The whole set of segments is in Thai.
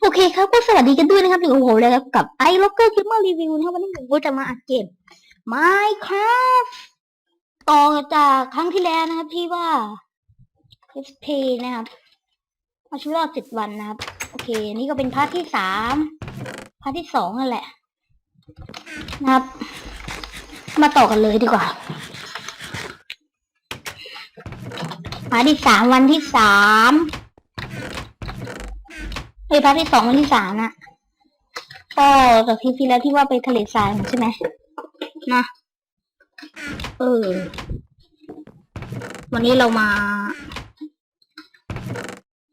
โอเคครับก็สวัสดีกันด้วยนะครับอยู่กับผมเลยครับกับไอล็อกเกอร์เกมเมอร์รีวิวนะครับวันนี้ผมก็จะมาอัดเกม Minecraft ต่อจากครั้งที่แล้วนะครับที่ว่า FP นะครับมาชีวิตรอดสิบวันนะครับ โอเค นี่ก็เป็นพาร์ทที่สามพาร์ทที่สองนั่นแหละ นะครับ มาต่อกันเลยดีกว่าพาร์ทที่สามวันที่สาม เฮ้ยพาร์ทที่สองวันที่สามน่ะก็จากที่ที่แล้วที่ว่าไปทะเลทรายใช่ไหมนะเออ วันนี้เรามา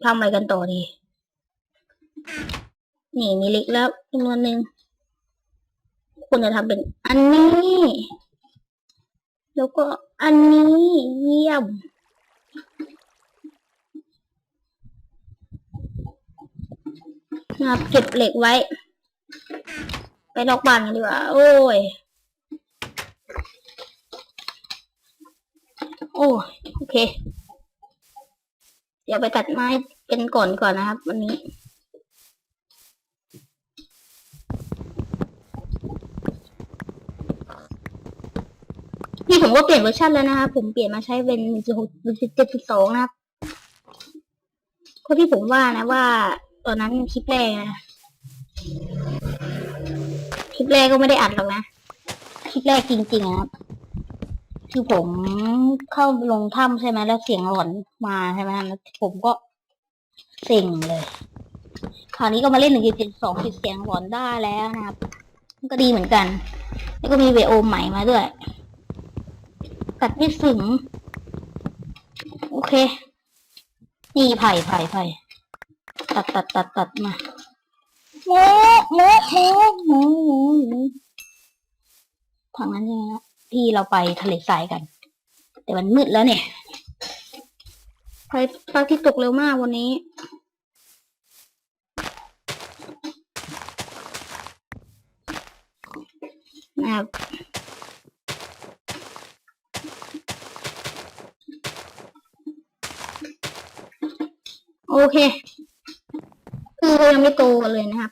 ทำอะไรกันต่อดี นี่มีเล็กแล้วจำนวนหนึ่งควรจะทำเป็นอันนี้ แล้วก็อันนี้เยี่ยม นะครับเก็บเหล็กไว้ ไปนอกบ้านกันดีกว่า โอ้ย โอ้โอเค เดี๋ยวไปตัดไม้กันก่อนก่อนนะครับ วันนี้นี่ผมก็เปลี่ยนเวอร์ชันแล้วนะครับ ผมเปลี่ยนมาใช้เป็นหนึ่งจุดหกหนึ่งจุดเจ็ดจุดสองนะครับเพราะที่ผมว่านะว่า ตอนนั้นคลิปแรกคลิปแรกก็ไม่ได้อัดหรอกนะคลิปแรกจริงๆอะครับคือผมเข้าลงถ้ำใช่ไหมแล้วเสียงหลอนมาใช่ไหมแล้วผมก็เซ็งเลยคราวนี้ก็มาเล่นหนึ่งจุดสองปิดเสียงหลอนได้แล้วนะครับก็ดีเหมือนกัน แล้วก็มีเวโอใหม่มาด้วย กัดไม่สึง โอเค นี่ไผ่ไผ่ไผ่ ตัดตัดตัดตัดมาโมโมโมโมโมทางนั้นใช่ไหมครับที่เราไปทะเลทรายกัน แต่มันมืดแล้วเนี่ยพระพระอาที่ตกเร็วมากวันนี้ นะครับโอเค คือเรายังไม่โตกันเลยนะครับ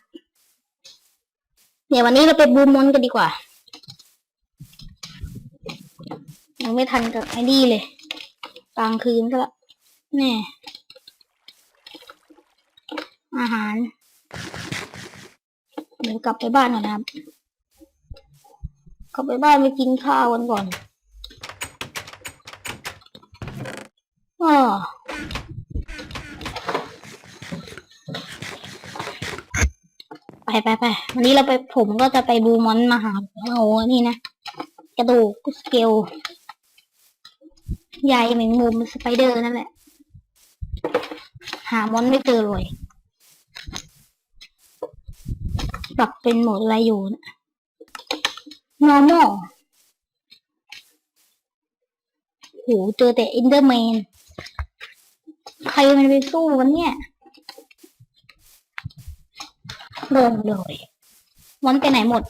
เดี๋ยวันนี้เราไปบูมมอนกันดีกว่า ยังไม่ทันกับไอ้นี่เลยกลางคืนก็แล้วแน่อาหาร เดี๋ยวกลับไปบ้านก่อนนะครับ กลับไปบ้านไปกินข้าวกันก่อนอ้อ ไปไปไปวันนี้เราไปผมก็จะไปบูมอนมาหาโอ้นี่นะ กระดูกสเกลใหญ่เหมือนมุมสไปเดอร์นั่นแหละ หามอนไม่เจอเลยปรับเป็นโหมดอะไรอยู่นะ normal โหเจอแต่อินเดอร์แมน ใครมันไปสู้วันเนี่ย โดนเลยมันไปไหนหมด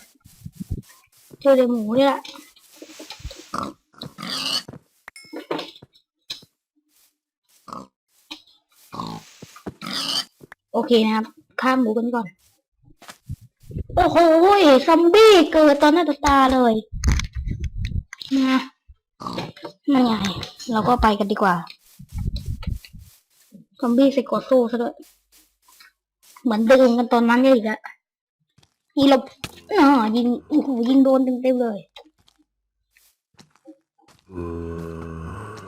เจอแต่หมูเนี่ยละโอเคนะครับ ข้ามหมูกันก่อน โอ้โหซอมบี้เกิดตอนหน้าตตาเลยนะนั่นไง เราก็ไปกันดีกว่า ซอมบี้ใส่กอดโซ่ซะด้วย เหมือนดิมกันตอนนั้นเลยอีกแล้วนี่เราอ๋อยิงโอ้โหยิงโดนเต็มๆเลย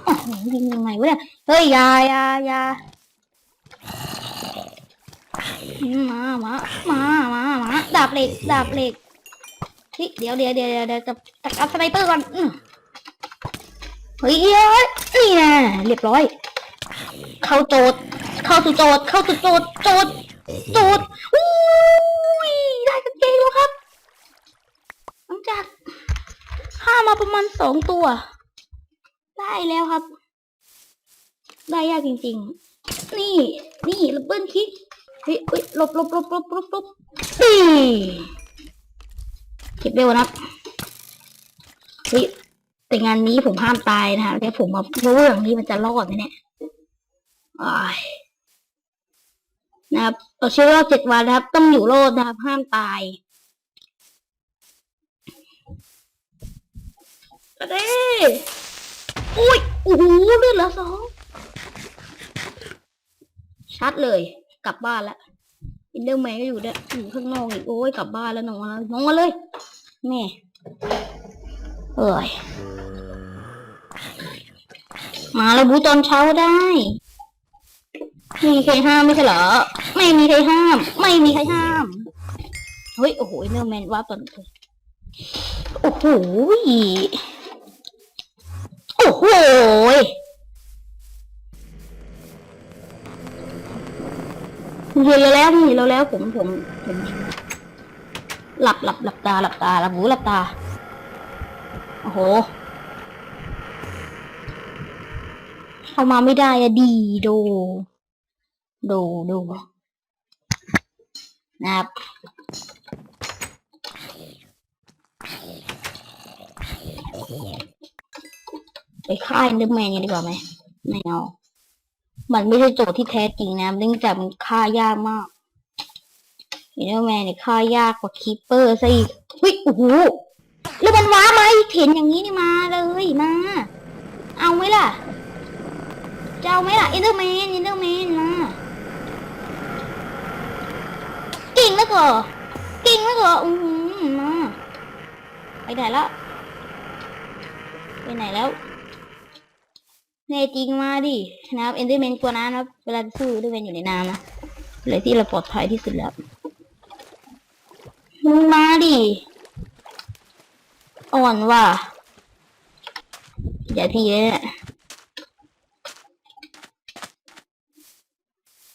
โอ้โหยิงยังไงวะเนี่ยเฮ้ยยายายามามามามามาดาบเหล็กดาบเหล็กเฮ้ยเดี๋ยวเดี๋ยวเดี๋ยวเดี๋ยวจะตัดเอาสไนเปอร์ก่อนเฮ้ยเอ้ยนี่นะเรียบร้อย เข้าโจทย์เข้าสู่โจทย์เข้าสู่โจทย์โจท ย์โจทย์อุ้ยได้กางเกงแล้วครับ หลังจากฆ่ามาประมาณสองตัว ได้แล้วครับ ได้ยากจริง ๆ นี่ นี่ระเบิดคิกเฮ้ยเฮ้ยหลบหลบหลบหลบหลบหลบนี่เก็บเร็วนะครับเฮ้ยแต่งานนี้ผมห้ามตายนะคะแต่ผมมาเรื่องนี้มันจะรอดไหมเนี่ยอ้าย นะครับเอาเชื้อโรคเจ็ดวันนะครับ ต้องอยู่รอดนะครับ ห้ามตายกระเด้อุ้ยโอ้โหเลือดเหลือสองชัดเลย กลับบ้านแล้วอินเดอร์แมนก็อยู่เนี่ยอยู่ข้างนอกอีกโอ้ยกลับบ้านแล้วน้องมาน้องมาเลยแม่เอ้ยมาแล้วบูตอนเช้าได้ ไม่มีใครห้ามไม่ใช่เหรอ ไม่มีใครห้าม ไม่มีใครห้าม เฮ้ย โอ้โหเนอร์แมนว่าตอนเลยโอ้โห โอ้โหเห็นเราแล้วเห็นเราแล้วผมผมผมหลับหลับหลับตาหลับตาหลับหูหลับตา โอ้โห เข้ามาไม่ได้อะดีดู ดูดูนะครับไปฆ่าเอนเดอร์แมนกันดีกว่าไหมไม่เอา มันไม่ใช่โจทย์ที่แท้จริงนะเนื่องจากมันฆ่ายากมากเอนเดอร์แมนเนี่ยฆ่ายากกว่าคีปเปอร์ซะอีกเฮ้ยโอ้โหแล้วมันว้ามาอีกเห็นอย่างนี้นี่มาเลยมา เอาไหมล่ะจะเอาไหมล่ะเอนเดอร์แมนเอนเดอร์แมนมา กิ่งแล้วก็กิ่งแล้วก็อือหือมาไปไหนแล้วไปไหนแล้วแน่จริงมาดินะครับเอนเดอร์แมนกลัวน้ำนะเวลาสู้เอนเดอร์แมนอยู่ในน้ำนะเลยที่เราปลอดภัยที่สุดแล้วมึงมาดิอ่อนว่ะอย่าทีเลยเนี่ย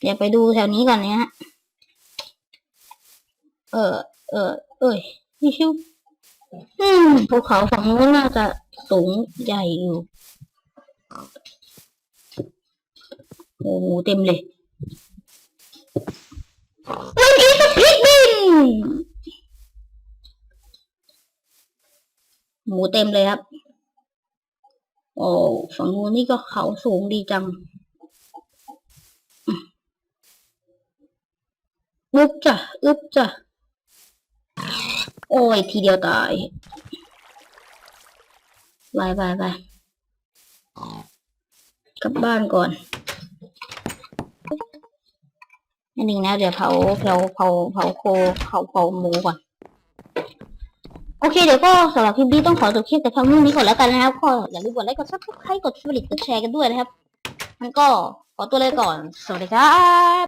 เดี๋ยวไปดูแถวนี้ก่อนเนี่ยฮะ เออเออเอ้ยนี่ชิวอืมภูเขาฝั่งนู้นน่าจะสูงใหญ่อยู่ โอ้โหเต็มเลยมันอีสพิกบินหมูเต็มเลยครับ โอ้ฝั่งนู้นนี่ก็เขาสูงดีจังอึบจ้ะอึบจ้ะ โอ้ย ทีเดียวตายไปไปไปกลับบ้านก่อนอันนี้นะเดี๋ยวเผาเผาเผาเผาโคเผาเผาหมูก่อนโอเคเดี๋ยวก็สำหรับคลิปนี้ต้องขอจบคลิปแต่เพียงเท่านี้ก่อนแล้วกันนะครับก็อย่าลืมกดไลค์กดซับสไครต์กดฟลิกกดแชร์กันด้วยนะครับ มันก็ขอตัวเลยก่อน สวัสดีครับ